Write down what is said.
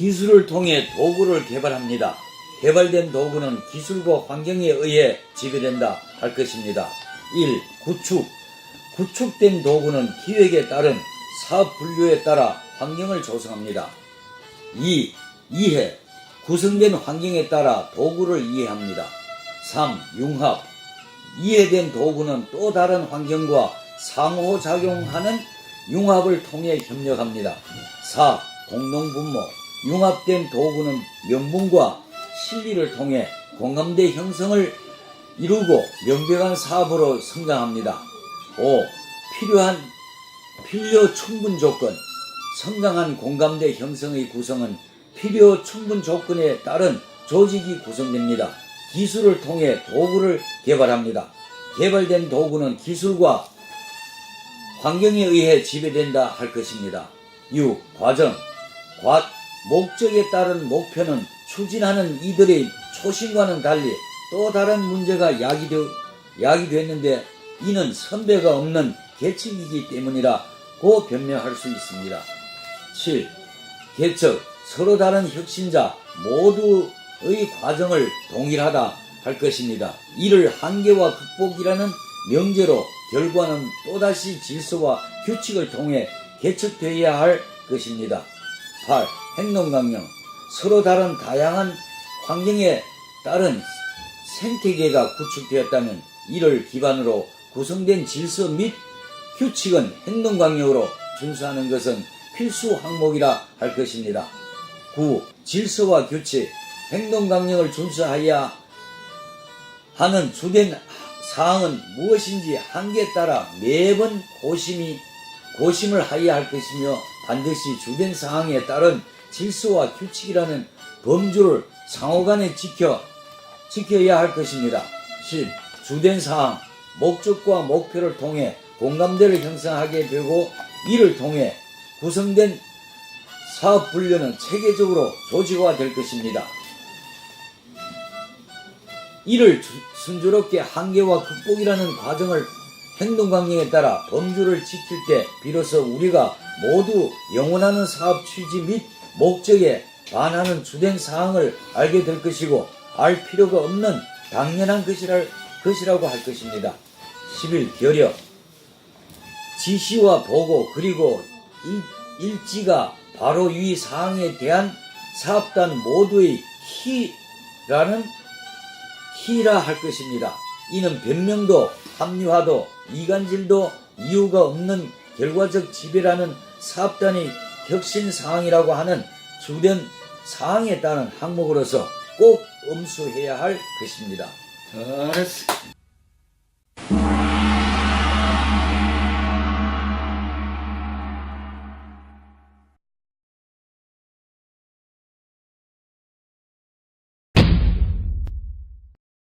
기술을 통해 도구를 개발합니다. 개발된 도구는 기술과 환경에 의해 지배된다 할 것입니다. 1. 구축. 구축된 도구는 기획에 따른 사업 분류에 따라 환경을 조성합니다. 2. 이해. 구성된 환경에 따라 도구를 이해합니다. 3. 융합. 이해된 도구는 또 다른 환경과 상호작용하는 융합을 통해 협력합니다. 4. 공동분모. 융합된 도구는 명분과 실리를 통해 공감대 형성을 이루고 명백한 사업으로 성장합니다. 5. 필요한 필요 충분 조건. 성장한 공감대 형성의 구성은 필요 충분 조건에 따른 조직이 구성됩니다. 기술을 통해 도구를 개발합니다. 개발된 도구는 기술과 환경에 의해 지배된다 할 것입니다. 6. 과정. 과, 목적에 따른 목표는 추진하는 이들의 초심과는 달리 또 다른 문제가 야기되, 야기됐는데 이는 선배가 없는 계층이기 때문이라고 변명할 수 있습니다. 7. 개척. 서로 다른 혁신자 모두의 과정을 동일하다 할 것입니다. 이를 한계와 극복이라는 명제로 결과는 또다시 질서와 규칙을 통해 개척되어야 할 것입니다. 8. 행동강령. 서로 다른 다양한 환경에 따른 생태계가 구축되었다면 이를 기반으로 구성된 질서 및 규칙은 행동강령으로 준수하는 것은 필수 항목이라 할 것입니다. 9. 질서와 규칙, 행동강령을 준수하여야 하는 주된 사항은 무엇인지 한계에 따라 매번 고심이, 고심을 하여야 할 것이며 반드시 주된 사항에 따른 질서와 규칙이라는 범주를 상호간에 지켜, 지켜야 할 것입니다. 10. 주된 사항, 목적과 목표를 통해 공감대를 형성하게 되고 이를 통해 구성된 사업 분류는 체계적으로 조직화가 될 것입니다. 이를 주- 순조롭게 한계와 극복이라는 과정을 행동강령에 따라 범주를 지킬 때 비로소 우리가 모두 영원하는 사업 취지 및 목적에 반하는 주된 사항을 알게 될 것이고 알 필요가 없는 당연한 것이라, 것이라고 할 것입니다. 11. 결여 지시와 보고 그리고 일, 일지가 바로 이 사항에 대한 사업단 모두의 키라는 키라 할 것입니다. 이는 변명도 합리화도 이간질도 이유가 없는 결과적 지배라는 사업단의 혁신 사항이라고 하는 주된 사항에 따른 항목으로서 꼭 엄수해야 할 것입니다. 잘했어.